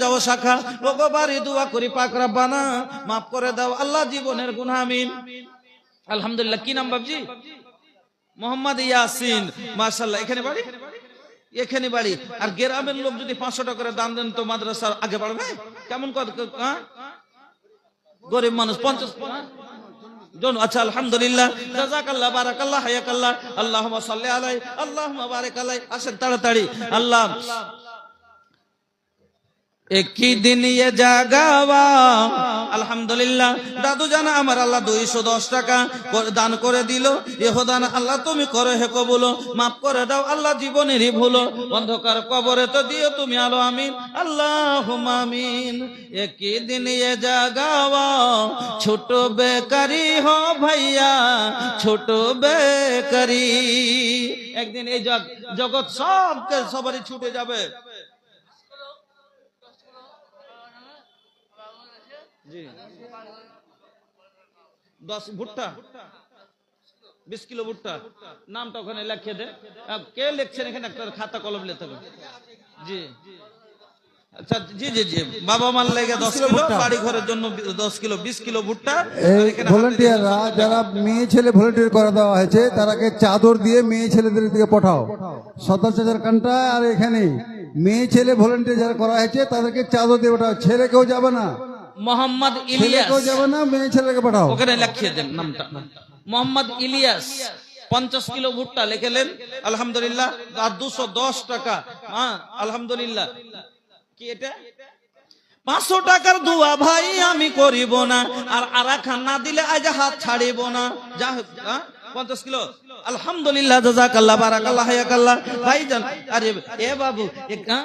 যাও শাখা। বাড়ি দোয়া করি, পাক রাব্বানা, মাফ করে দাও। আল্লাহ জীবনের গুনাহ, আমিন। আলহামদুলিল্লাহ, কি নাম বাবজি মোহাম্মদ ইয়াসিন, মাশাআল্লাহ। এখানে বাড়ি? এখানে বাড়ি। আর গ্রামের লোক যদি পাঁচশো টাকা করে দান দেন তো মাদ্রাসার আগে বাড়বে কেমন হ্যাঁ? গরিব মানুষ, পঞ্চাশ আচ্ছা আলহামদুলিল্লাহ। বারাকাল্লাহ, হায়াকাল্লাহ। আল্লাহুম্মা আসেন, তাড়াতাড়ি। আল্লাহ। একই দিন জাগাওয়া। আলহামদুলিল্লাহ। দাদু জানা, আমার আল্লাহ দুইশো দশ টাকা দান করে দিল। দান, আল্লাহ তুমি করে হে কবুলো। মাফ করে দাও, আল্লাহ জীবনেরই ভুলো। অন্ধকার কবরে তো দিও তুমি আলো, আমিন। আল্লাহ আমিন। একই দিন জাগাওয়া। ছোট বেকারি হো ভাইয়া, ছোট বেকারি। একদিন এই জগ- জগৎ সবকে সবারই ছুটে যাবে। দশ ভুট্টা? বিশ কিলো ভুট্টা। নামটা ওখানে লিখে দে। কে লিখছেন এখানে? একটা খাতা কলম লিখতে হবে। জি। আচ্ছা জি জি জি। বাবা মার লেগে দশ কিলো বাড়ি ঘরের জন্য দশ কিলো বিশ কিলো ভুট্টা। ভলেন্টিয়াররা যারা মেয়ে ছেলে ভলেন্টিয়ার করে দেওয়া হয়েছে তারাকে চাদর দিয়ে মেয়ে ছেলেদের দিকে পাঠাও। সদর চাচার কানটায় আর এখানে মেয়ে ছেলে ভলেন্টিয়ার যারা করা হয়েছে তাদেরকে চাদর দিয়ে পাঠাও ছেলে কেউ যাবে না। মোহাম্মদ ইলিয়াস। কেউ যাবে না মেয়ে ছেলেকে পাঠাও। ওখানে লিখিয়ে দেন নামটা। মোহাম্মদ ইলিয়াস পঞ্চাশ কিলো ভুট্টা লিখেলেন। আলহামদুলিল্লাহ আর দুশো দশ টাকা। হ্যাঁ আলহামদুলিল্লাহ। কি এটা? পাঁচশো টাকার দুয়া ভাই আমি করিব না আর আরা খান না দিলে আজ হাত ছাড়িব না। যা? পঞ্চাশ কিলো। আলহামদুলিল্লাহ জাজাকাল্লাহ বারাকাল্লাহ হায়াকাল্লাহ। ভাইজান আরে এ বাবু হ্যাঁ?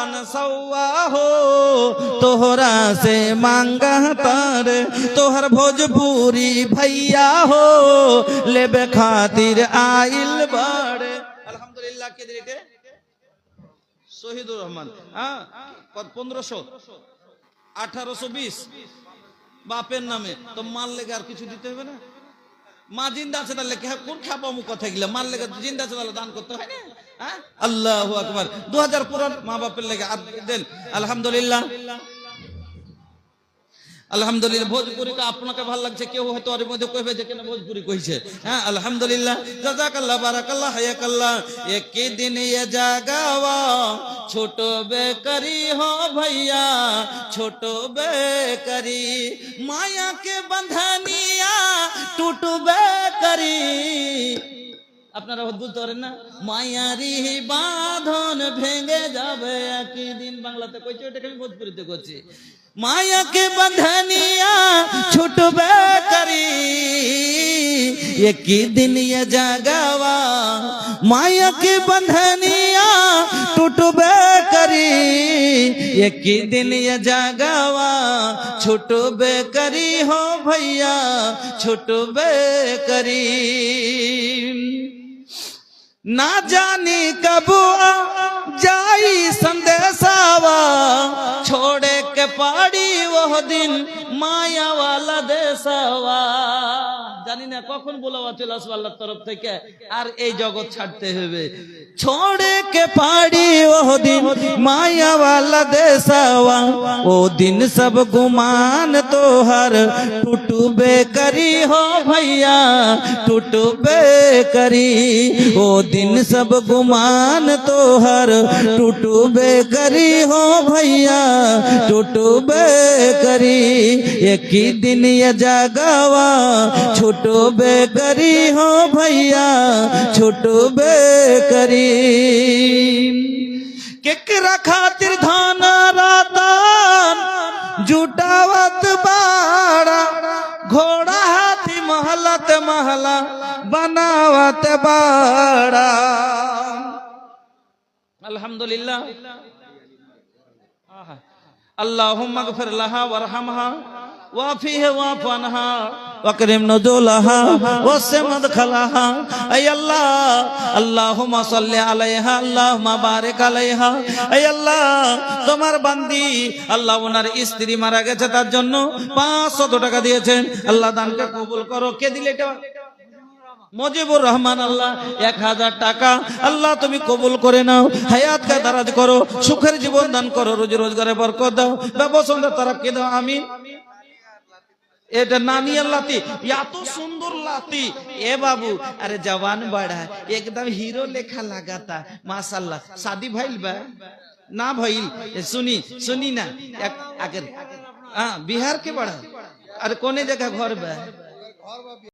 निकला पन सौआ हो तोहरा से मांगा तर तोहर भोजपुरी भैया हो लेबे खातिर आइल बड़े अल्हम्दुलिल्लाह के दिले শহীদুর রহমান হ্যাঁ কত পনেরোশো আঠারোশো বিশ বাপের নামে তো মাল লেগে আর কিছু দিতে হবে না মা জিন্দা আছে তাহলে কে- কোন খাপা মুখ কথা গেলে মার লেগে জিন্দা আছে তাহলে দান করতে হয় না আল্লাহ আকবার। দু হাজার পুরান মা বাপের লেগে দেন। আলহামদুলিল্লাহ। আলহামদুলিল্লাহ, ভোজপুরি কা আপনাকে ভালো লাগছে। কেউ হয়তো ওর মধ্যে কইবে যে কেন ভোজপুরি কইছে। হ্যাঁ আলহামদুলিল্লাহ। জাজাকাল্লাহ, বারাকাল্লাহ, হায়াকাল্লাহ। একই দিন এ জাগাওয়া। ছোট বেকরি হো ভैया ছোট বেকরি মায়া কে বন্ধনিয়া টুটবে করি আপনারা বুঝতে পারে না? মায়ারি বাঁধন ভেঙে যাবে একদিন। বাংলাতে কইছে ওটাকে আমি ভোজপুরিত করছি। মায়াকে বাঁধানিয়া ছোট বেকারি একই দিন জাগাওয়া। মায়াকে বাঁধানিয়া টুটু বেকারি একই দিন জাগাওয়া। ছোট বেকারি, হো ভাইয়া, ছোট বেকারি। ना जानी कब आ जाई संदेशावा छोड़े के पाड़ी वो दिन माया वाला देशवा জানি না কখন বোলাওয়া চলে আসবে আল্লাহর তরফ থেকে আর এই জগৎ ছাড়তে হবে छोड़े के पाड़ी वो दिन, माया वाला देशवा ओ दिन सब गुमान तो हर टूटबे करी हो भैया, टूटबे करी। ओ दिन सब गुमान तो हर टूटबे करी हो भैया, टूटबे करी। एक ही दिन ये जागावा, छूटबे करी हो भैया, छूटबे করিম। কেকরা খাতির ধন রাতন জুটাওয়াত বাড়া, ঘোড়া হাতি মহলত মহলা, বানাওয়াত বাড়া। আলহামদুলিল্লাহ। আল্লাহ মগফির লাহা ওয়ারহামহা ওয়াফিহে ওয়াফানহা ওয়াকরিম নজুলাহা ওয়াসি মাদখালাহা আই আল্লাহ, আল্লাহুম্মা সাল্লি আলাইহা, আল্লাহুম্মা বারিক আলাইহা, আই আল্লাহ, তোমার বান্দি, আল্লাহ ওনার স্ত্রী মারা গেছে, তার জন্য 500 টাকা দিয়েছেন। আল্লাহ দানকে কবুল করো। কে দিলে এটা? মজিবুর রহমান, আল্লাহ, এক হাজার টাকা। আল্লাহ, তুমি কবুল করে নাও। হায়াত কা দারাজ করো। সুখের জীবন দান করো। রোজি রোজগারে বরকত দাও। ব্যবসা তারাক্কি দাও। আমিন। এটা নানিয়ার লাতি, এত সুন্দর লাতি। এ বাবু, আরে জওয়ান বাড়া, একদম হিরো লেখা লাগাতা মাসাল্লাহ সাদি ভাইল বা? না ভাইল শুনি শুনি না। আগের। হ্যাঁ বিহার কে বাড়া। আর কোনে জায়গা ঘর বা?